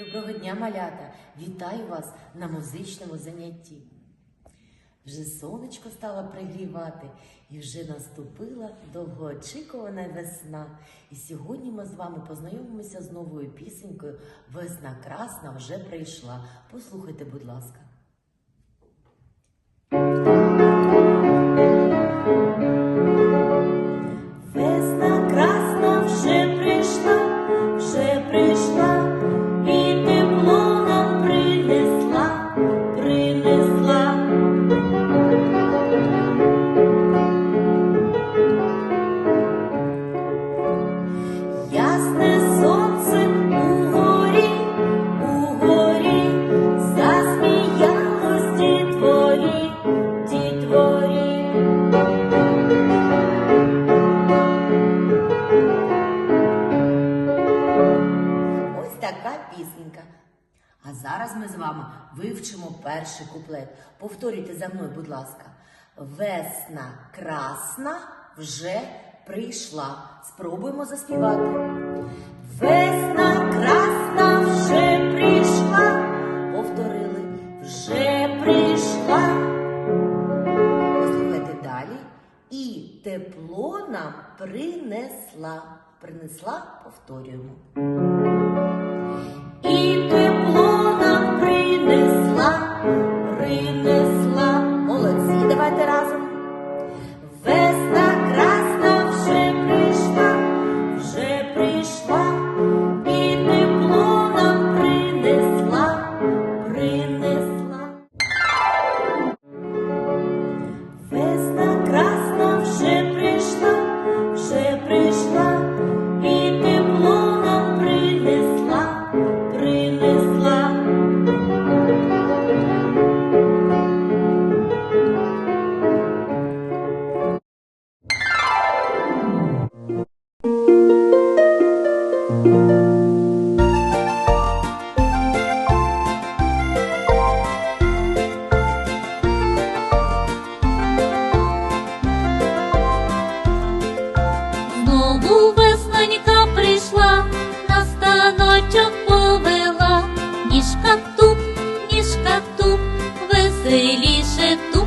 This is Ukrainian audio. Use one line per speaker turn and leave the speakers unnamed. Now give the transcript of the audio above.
Доброго дня, малята! Вітаю вас на музичному занятті. Вже сонечко стало пригрівати, і вже наступила довгоочікувана весна. І сьогодні ми з вами познайомимося з новою пісенькою Весна красна вже прийшла. Послухайте, будь ласка. А зараз ми з вами вивчимо перший куплет. Повторюйте за мною, будь ласка. Весна красна вже прийшла. Спробуємо заспівати. Весна красна вже прийшла. Повторили. Вже прийшла. Послухайте далі. І тепло нам принесла. Принесла, повторюємо.
momento